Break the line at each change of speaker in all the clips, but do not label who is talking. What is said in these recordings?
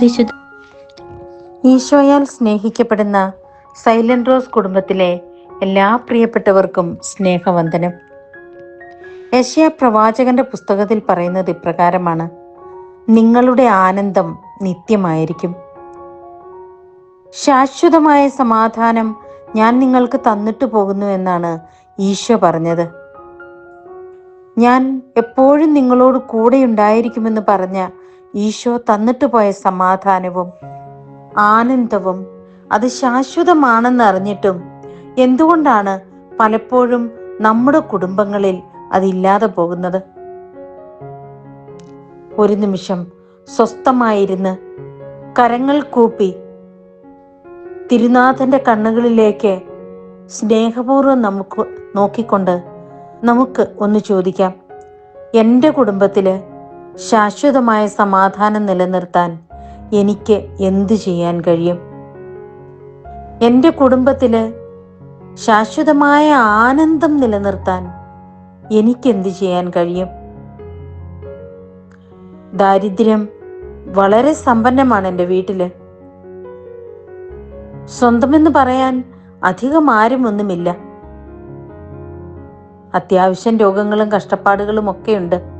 വിശുദ്ധ
ഈശോയാൽ സ്നേഹിക്കപ്പെടുന്ന silent rose കുടുംബത്തിലെ എല്ലാ പ്രിയപ്പെട്ടവർക്കും സ്നേഹവന്ദനം. യശയ പ്രവാചകന്റെ പുസ്തകത്തിൽ പറയുന്നത് ഇപ്രകാരമാണ്. നിങ്ങളുടെ ആനന്ദം നിത്യമായിരിക്കും. ശാശ്വതമായ സമാധാനം ഞാൻ നിങ്ങൾക്ക് തന്നിട്ടു പോകുന്നു എന്നാണ് ഈശോ പറഞ്ഞത്. ഞാൻ എപ്പോഴും നിങ്ങളോട് കൂടെ ഉണ്ടായിരിക്കുമെന്ന് പറഞ്ഞ ഈശോ തന്നിട്ട് പോയ സമാധാനവും ആനന്ദവും അത് ശാശ്വതമാണെന്ന് അറിഞ്ഞിട്ടും എന്തുകൊണ്ടാണ് പലപ്പോഴും നമ്മുടെ കുടുംബങ്ങളിൽ അതില്ലാതെ പോകുന്നത്? ഒരു നിമിഷം സ്വസ്ഥമായിരുന്ന് കരങ്ങൾ കൂപ്പി തിരുനാഥന്റെ കണ്ണുകളിലേക്ക് സ്നേഹപൂർവം നമുക്ക് നോക്കിക്കൊണ്ട് നമുക്ക് ഒന്ന് ചോദിക്കാം എന്റെ കുടുംബത്തിൽ ശാശ്വതമായ സമാധാനം നിലനിർത്താൻ എനിക്ക് എന്തു ചെയ്യാൻ കഴിയും? എന്റെ കുടുംബത്തിൽ ശാശ്വതമായ ആനന്ദം നിലനിർത്താൻ എനിക്ക് എന്ത് ചെയ്യാൻ കഴിയും? ദാരിദ്ര്യം വളരെ സമ്പന്നമാണ് എന്റെ വീട്ടിൽ. സ്വന്തമെന്ന് പറയാൻ അധികം ആരും ഒന്നുമില്ല. അത്യാവശ്യം രോഗങ്ങളും കഷ്ടപ്പാടുകളും ഒക്കെയുണ്ട്.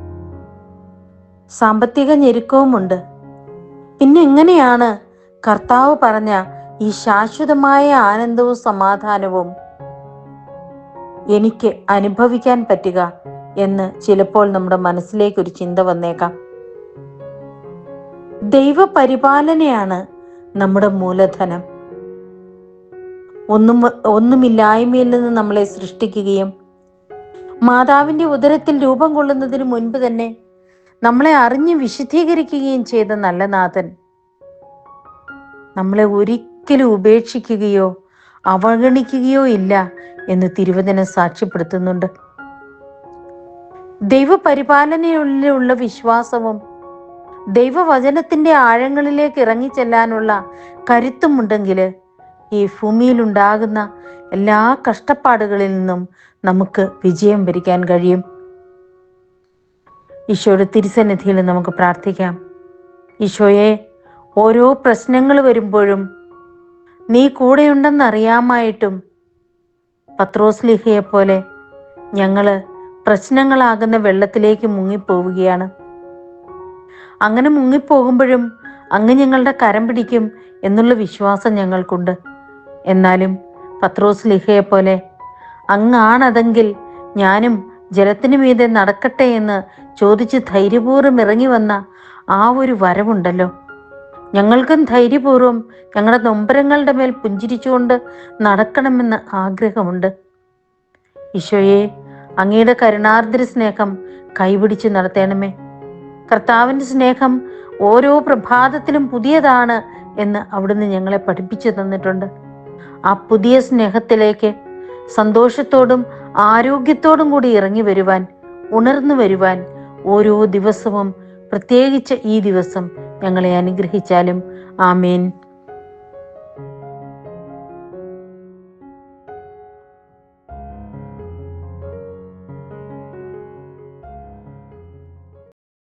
സാമ്പത്തിക ഞെരുക്കവുമുണ്ട്. പിന്നെ എങ്ങനെയാണ് കർത്താവ് പറഞ്ഞ ഈ ശാശ്വതമായ ആനന്ദവും സമാധാനവും എനിക്ക് അനുഭവിക്കാൻ പറ്റുക എന്ന് ചിലപ്പോൾ നമ്മുടെ മനസ്സിലേക്ക് ഒരു ചിന്ത വന്നേക്കാം. ദൈവപരിപാലനയാണ് നമ്മുടെ മൂലധനം. ഒന്നും ഒന്നുമില്ലായ്മയിൽ നിന്ന് നമ്മളെ സൃഷ്ടിക്കുകയും മാതാവിന്റെ ഉദരത്തിൽ രൂപം കൊള്ളുന്നതിന് മുൻപ് തന്നെ നമ്മളെ അറിഞ്ഞ് വിശുദ്ധീകരിക്കുകയും ചെയ്ത നല്ല നാഥൻ നമ്മളെ ഒരിക്കലും ഉപേക്ഷിക്കുകയോ അവഗണിക്കുകയോ ഇല്ല എന്ന് തിരുവചനം സാക്ഷ്യപ്പെടുത്തുന്നുണ്ട്. ദൈവപരിപാലനയിലുള്ള വിശ്വാസവും ദൈവവചനത്തിന്റെ ആഴങ്ങളിലേക്ക് ഇറങ്ങിച്ചെല്ലാനുള്ള കരുത്തുമുണ്ടെങ്കിൽ ഈ ഭൂമിയിൽ ഉണ്ടാകുന്ന എല്ലാ കഷ്ടപ്പാടുകളിൽ നിന്നും നമുക്ക് വിജയം വരിക്കാൻ കഴിയും. ഈശോയുടെ തിരുസന്നിധിയിൽ നമുക്ക് പ്രാർത്ഥിക്കാം. ഈശോയെ ഓരോ പ്രശ്നങ്ങൾ വരുമ്പോഴും നീ കൂടെയുണ്ടെന്നറിയാമായിട്ടും പത്രോസ് ലിഹയെ പോലെ ഞങ്ങൾ പ്രശ്നങ്ങളാകുന്ന വെള്ളത്തിലേക്ക് മുങ്ങിപ്പോവുകയാണ്. അങ്ങനെ മുങ്ങിപ്പോകുമ്പോഴും അങ്ങ് ഞങ്ങളുടെ കരം പിടിക്കും എന്നുള്ള വിശ്വാസം ഞങ്ങൾക്കുണ്ട്. എന്നാലും പത്രോസ് ലിഹയെ പോലെ അങ്ങാണതെങ്കിൽ ഞാനും ജലത്തിനു മീതെ നടക്കട്ടെ എന്ന് ചോദിച്ച് ധൈര്യപൂർവം ഇറങ്ങി വന്ന ആ ഒരു വരവുണ്ടല്ലോ. ഞങ്ങൾക്കും ധൈര്യപൂർവം ഞങ്ങളുടെ നൊമ്പരങ്ങളുടെ മേൽ പുഞ്ചിരിച്ചുകൊണ്ട് നടക്കണമെന്ന് ആഗ്രഹമുണ്ട്. ഈശോയെ അങ്ങയുടെ കരുണാർദ്ര സ്നേഹം കൈപിടിച്ച് നടത്തണമേ. കർത്താവിന്റെ സ്നേഹം ഓരോ പ്രഭാതത്തിലും പുതിയതാണ് എന്ന് അവിടുന്ന് ഞങ്ങളെ പഠിപ്പിച്ചു തന്നിട്ടുണ്ട്. ആ പുതിയ സ്നേഹത്തിലേക്ക് സന്തോഷത്തോടും ആരോഗ്യത്തോടും കൂടി ഇറങ്ങി വരുവാൻ ഉണർന്നു വരുവാൻ ഓരോ ദിവസവും പ്രത്യേകിച്ച് ഈ ദിവസം ഞങ്ങളെ അനുഗ്രഹിച്ചാലും ആമേൻ.